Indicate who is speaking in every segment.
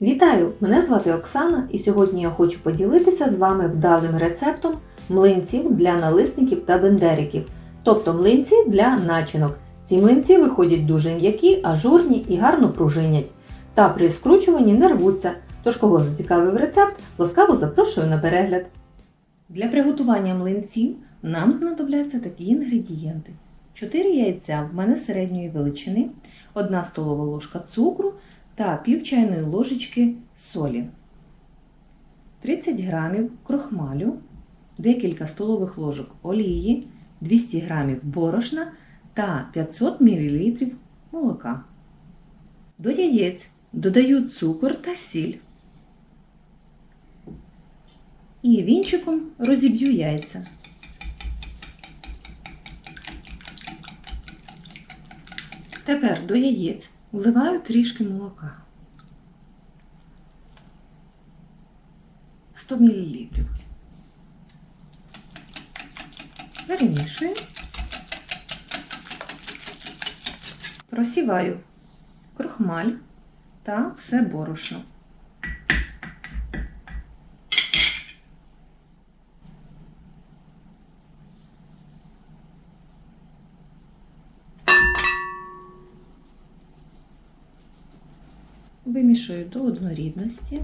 Speaker 1: Вітаю! Мене звати Оксана, і сьогодні я хочу поділитися з вами вдалим рецептом млинців для налисників та бендериків, тобто млинці для начинок. Ці млинці виходять дуже м'які, ажурні і гарно пружинять. Та при скручуванні не рвуться. Тож, кого зацікавив рецепт, ласкаво запрошую на перегляд. Для приготування млинців нам знадобляться такі інгредієнти: 4 яйця в мене середньої величини, 1 столова ложка цукру та пів чайної ложечки солі, 30 грамів крохмалю, декілька столових ложок олії, 200 грамів борошна та 500 мл молока. До яєць додаю цукор та сіль. І вінчиком розіб'ю яйця. Тепер до яєць вливаю трішки молока. 100 мл. Перемішую. Просіваю крохмаль та все борошно. Вимішую до однорідності.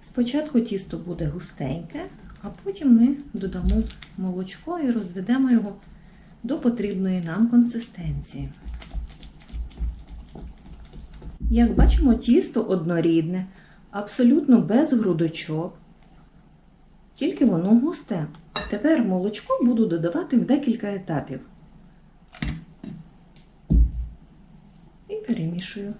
Speaker 1: Спочатку тісто буде густеньке, а потім ми додамо молочко і розведемо його до потрібної нам консистенції. Як бачимо, тісто однорідне, абсолютно без грудочок, тільки воно густе. Тепер молочко буду додавати в декілька етапів. І.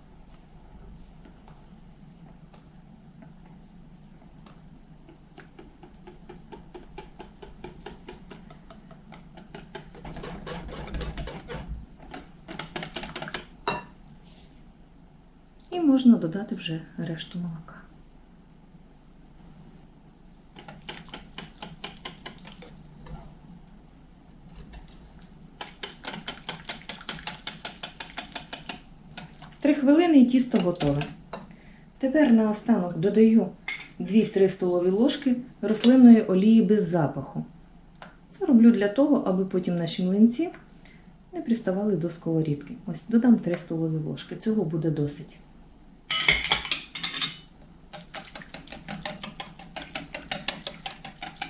Speaker 1: І можна додати вже решту молока. Три хвилини і тісто готове. Тепер наостанок додаю 2-3 столові ложки рослинної олії без запаху. Це роблю для того, аби потім наші млинці не приставали до сковорідки. Ось додам 3 столові ложки. Цього буде досить.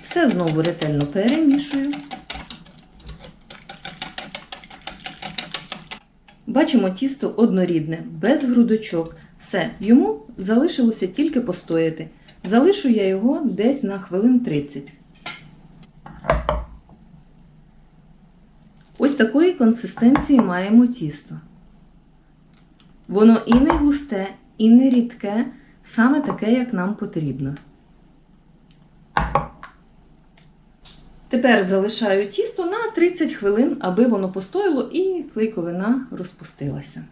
Speaker 1: Все знову ретельно перемішую. Бачимо тісто однорідне, без грудочок. Все, йому залишилося тільки постояти. Залишу я його десь на хвилин 30. Ось такої консистенції маємо тісто. Воно і не густе, і не рідке, саме таке, як нам потрібно. Тепер залишаю тісто на 30 хвилин, аби воно постояло і клейковина розпустилася.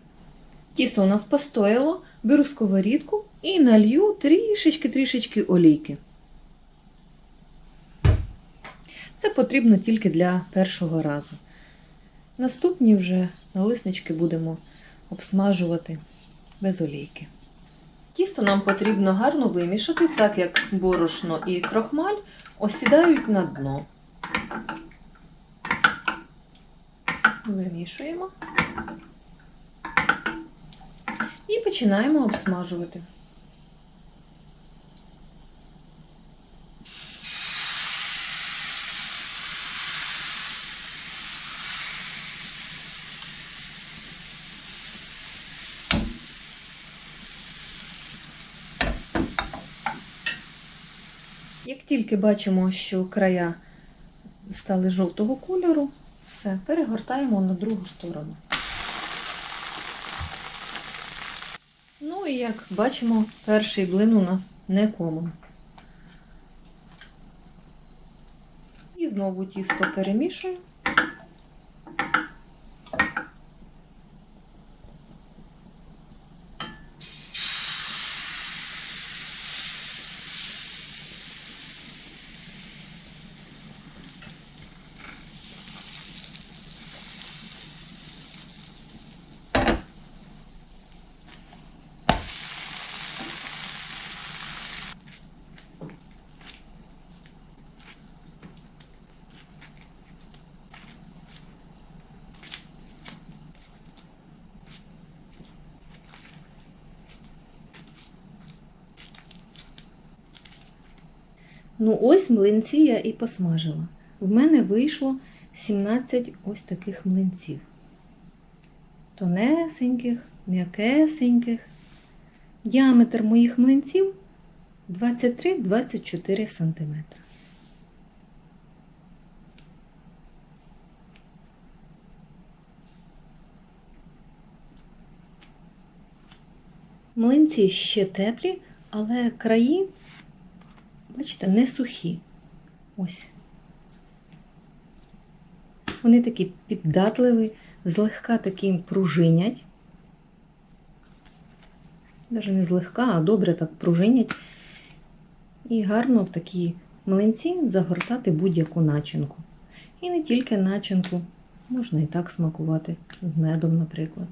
Speaker 1: Тісто у нас постояло, беру сковорідку і налью трішечки-трішечки олійки. Це потрібно тільки для першого разу. Наступні вже налиснички будемо обсмажувати без олійки. Тісто нам потрібно гарно вимішати, так як борошно і крохмаль осідають на дно. Вимішуємо і починаємо обсмажувати. Як тільки бачимо, що края стали жовтого кольору, все, перегортаємо на другу сторону. Ну і як бачимо, перший блин у нас не комом. І знову тісто перемішую. Ну, ось млинці я і посмажила. В мене вийшло 17 ось таких млинців. Тонесеньких, м'якесеньких. Діаметр моїх млинців 23-24 см. Млинці ще теплі, але краї, бачите, не сухі. Ось. Вони такі піддатливі, злегка такі пружинять. Навіть не злегка, а добре так пружинять. І гарно в такі млинці загортати будь-яку начинку. І не тільки начинку, можна і так смакувати з медом, наприклад.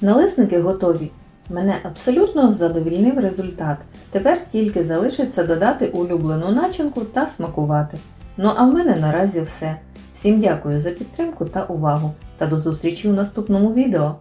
Speaker 1: Налисники готові. Мене абсолютно задовільнив результат. Тепер тільки залишиться додати улюблену начинку та смакувати. Ну а в мене наразі все. Всім дякую за підтримку та увагу та до зустрічі у наступному відео.